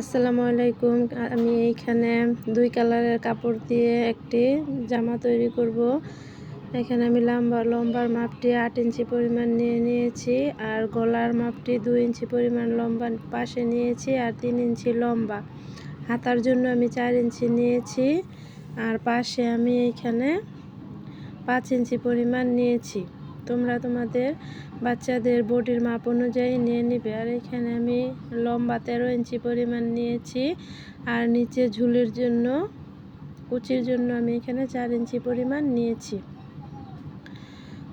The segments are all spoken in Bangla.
আসসালামু আলাইকুম। আমি এইখানে দুই কালারের কাপড় দিয়ে একটি জামা তৈরি করব। এখানে আমি লম্বা লম্বার মাপটি আট ইঞ্চি পরিমাণ নিয়ে নিয়েছি আর গলার মাপটি দুই ইঞ্চি পরিমাণ লম্বা পাশে নিয়েছি আর তিন ইঞ্চি লম্বা। হাতার জন্য আমি চার ইঞ্চি নিয়েছি আর পাশে আমি এইখানে পাঁচ ইঞ্চি পরিমাণ নিয়েছি। তোমরা তোমাদের বাচ্চাদের বডির মাপ অনুযায়ী নিয়ে নিবে। আর এখানে আমি লম্বা তেরো ইঞ্চি পরিমাণ নিয়েছি আর নিচে ঝুলের জন্য, কুচির জন্য আমি এখানে চার ইঞ্চি পরিমাণ নিয়েছি।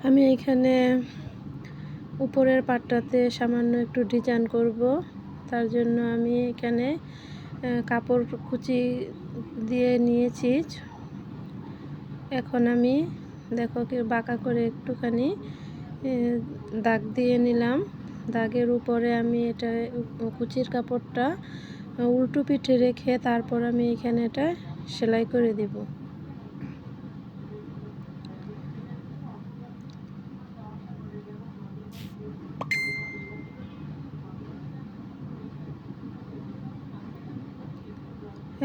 আমি এখানে উপরের পাটটাতে সামান্য একটু ডিজাইন করব। তার জন্য আমি এখানে কাপড় কুচি দিয়ে নিয়েছি। এখন আমি দেখো কি বাঁকা করে একটুখানি দাগ দিয়ে নিলাম। দাগের উপরে আমি এটা কুচির কাপড়টা উল্টো পিঠে রেখে তারপর আমি এখানে এটা সেলাই করে দেব।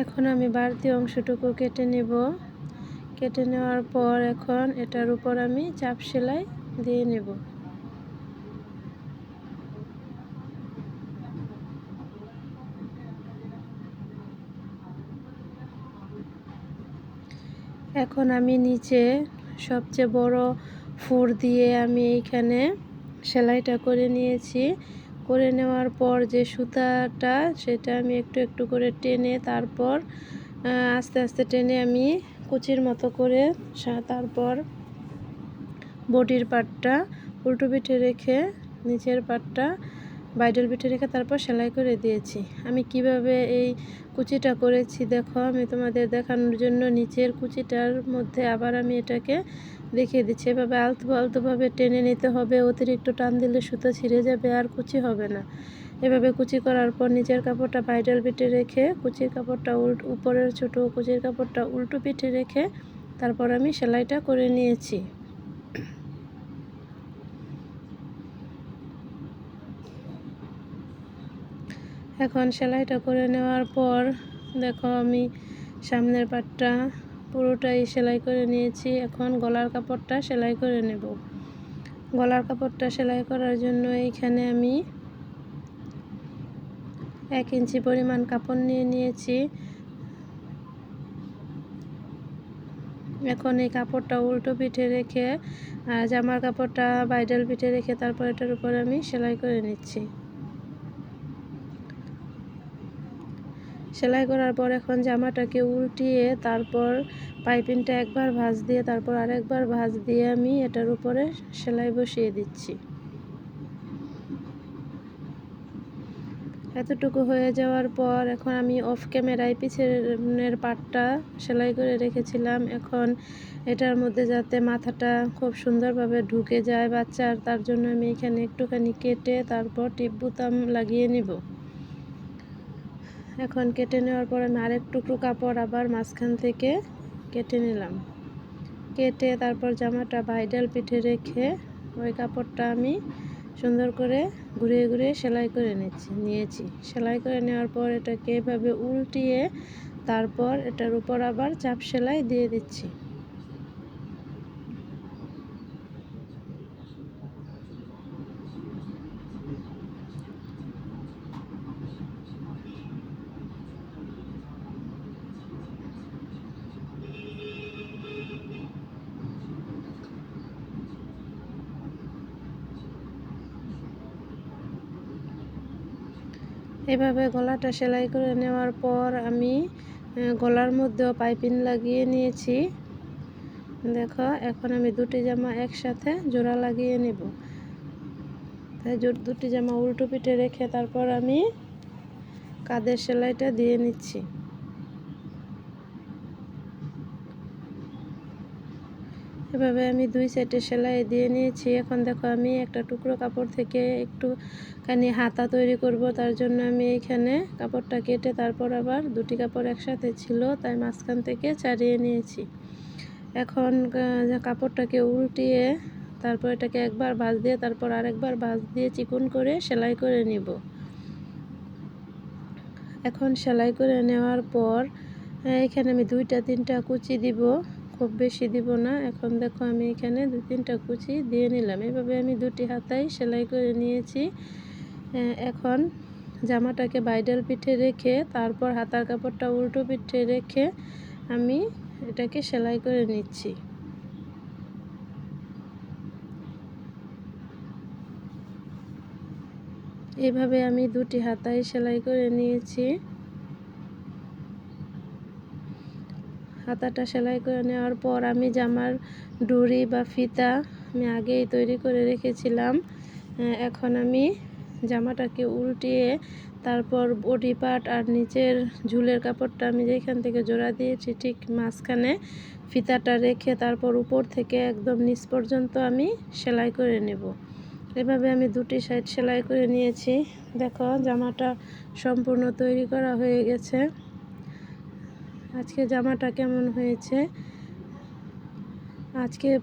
এখন আমি বাড়তি অংশটুকু কেটে নেব। কেটে নেওয়ার পর এখন এটার উপর আমি চাপ সেলাই দিয়ে নেব। এখন আমি নিচে সবচেয়ে বড় ফুর দিয়ে আমি এইখানে সেলাইটা করে নিয়েছি। করে নেওয়ার পর যে সুতাটা, সেটা আমি একটু একটু করে টেনে তারপর আস্তে আস্তে টেনে আমি কুচির মতো করে তারপর বডির পাটটা উল্টো পিঠে রেখে, নিচের পাটটা বাইডল পিঠে রেখে তারপর সেলাই করে দিয়েছি। আমি কীভাবে এই কুচিটা করেছি দেখো, আমি তোমাদের দেখানোর জন্য নিচের কুচিটার মধ্যে আবার আমি এটাকে দেখিয়ে দিচ্ছি, এভাবে আলতু আলতুভাবে টেনে নিতে হবে, অতিরিক্ত টান দিলে সুতো ছিঁড়ে যাবে, আর কুচি হবে না। এভাবে কুচি করার পর নিচের কাপড়টা বাইডাল পিঠে রেখে, কুচির কাপড়টা উল্ট, উপরের ছোটো কুচির কাপড়টা উল্টো পিঠে রেখে, তারপর আমি সেলাইটা করে নিয়েছি। এখন সেলাইটা করে নেওয়ার পর, দেখো আমি সামনের পাটটা পুরোটাই সেলাই করে নিয়েছি। এখন গলার কাপড়টা সেলাই করে নেব। গলার কাপড়টা সেলাই করার জন্য এইখানে আমি এক ইঞ্চি পরিমাণ কাপড় নিয়ে নিয়েছি। এখন এই কাপড়টা উল্টো পিঠে রেখে জামার কাপড়টা বাইডাল পিঠে রেখে তারপর এটার উপর আমি সেলাই করে নিচ্ছি। সেলাই করার পর এখন জামাটাকে উল্টিয়ে তারপর পাইপিংটা একবার ভাঁজ দিয়ে, তারপর আরেকবার ভাঁজ দিয়ে আমি এটার উপরে সেলাই বসিয়ে দিচ্ছি। এতটুকু হয়ে যাওয়ার পর এখন আমি অফ ক্যামেরায় পিছনের পাটটা সেলাই করে রেখেছিলাম। এখন এটার মধ্যে যাতে মাথাটা খুব সুন্দরভাবে ঢুকে যায় বাচ্চার, তার জন্য আমি এখানে একটুখানি কেটে তারপর টিপ বুতাম লাগিয়ে নিব। এখন কেটে নেওয়ার পর আমি আরেক টুকরো কাপড় আবার মাঝখান থেকে কেটে নিলাম। কেটে তারপর জামাটা ভাইডাল পিঠে রেখে ওই কাপড়টা আমি সুন্দর করে ঘুরিয়ে ঘুরিয়ে সেলাই করে নিচ্ছি, নিয়েছি। সেলাই করে নেওয়ার পর এটাকে এভাবে উল্টিয়ে তারপর এটার উপর আবার চাপ সেলাই দিয়ে দিচ্ছি। এভাবে গলাটা সেলাই করে নেওয়ার পর আমি গলার মধ্যেও পাইপিং লাগিয়ে নিয়েছি। দেখো, এখন আমি দুটি জামা একসাথে জোড়া লাগিয়ে নেব। দুটি জামা উল্টো পিঠে রেখে তারপর আমি কাদের সেলাইটা দিয়ে নিচ্ছি। এভাবে আমি দুই সাইডে সেলাই দিয়ে নিয়েছি। এখন দেখো আমি একটা টুকরো কাপড় থেকে একটুখানি হাতা তৈরি করব। তার জন্য আমি এইখানে কাপড়টা কেটে তারপর আবার দুটি কাপড় একসাথে ছিল, তাই মাঝখান থেকে চারিয়ে নিয়েছি। এখন কাপড়টাকে উল্টিয়ে তারপর এটাকে একবার ভাঁজ দিয়ে তারপর আরেকবার ভাঁজ দিয়ে চিকন করে সেলাই করে নিব। এখন সেলাই করে নেওয়ার পর, এখানে আমি দুইটা, তিনটা কুচি দিব। খুব বেশি দিব না। এখন দেখো আমি এখানে দু তিনটা কুচি দিয়ে নিলাম। এভাবে আমি দুটি হাতাই সেলাই করে নিয়েছি। এখন জামাটাকে বাইডাল পিঠে রেখে, তারপর হাতার কাপড়টা উল্টো পিঠে রেখে আমি এটাকে সেলাই করে নিচ্ছি। এভাবে আমি দুটি হাতায় সেলাই করে নিয়েছি। হাতাটা সেলাই করে নেওয়ার পর আমি জামার ডুরি বা ফিতা আমি আগেই তৈরি করে রেখেছিলাম। এখন আমি জামাটাকে উল্টিয়ে তারপর বডি পার্ট আর নিচের ঝুলের কাপড়টা আমি যেখান থেকে জোড়া দিয়েছি ঠিক মাঝখানে ফিতাটা রেখে তারপর উপর থেকে একদম নিচ পর্যন্ত আমি সেলাই করে নেব। এভাবে আমি দুটি সাইড সেলাই করে নিয়েছি। দেখো জামাটা সম্পূর্ণ তৈরি করা হয়ে গেছে। আজকে জামাটা কেমন হয়েছে? আজকে এ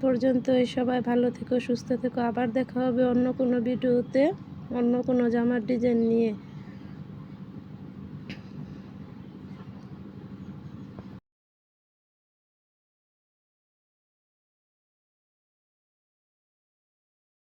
এই সবাই ভালো থেকো, সুস্থ থেকো। আবার দেখা হবে অন্য কোনো ভিডিওতে, অন্য কোনো জামার ডিজাইন নিয়ে।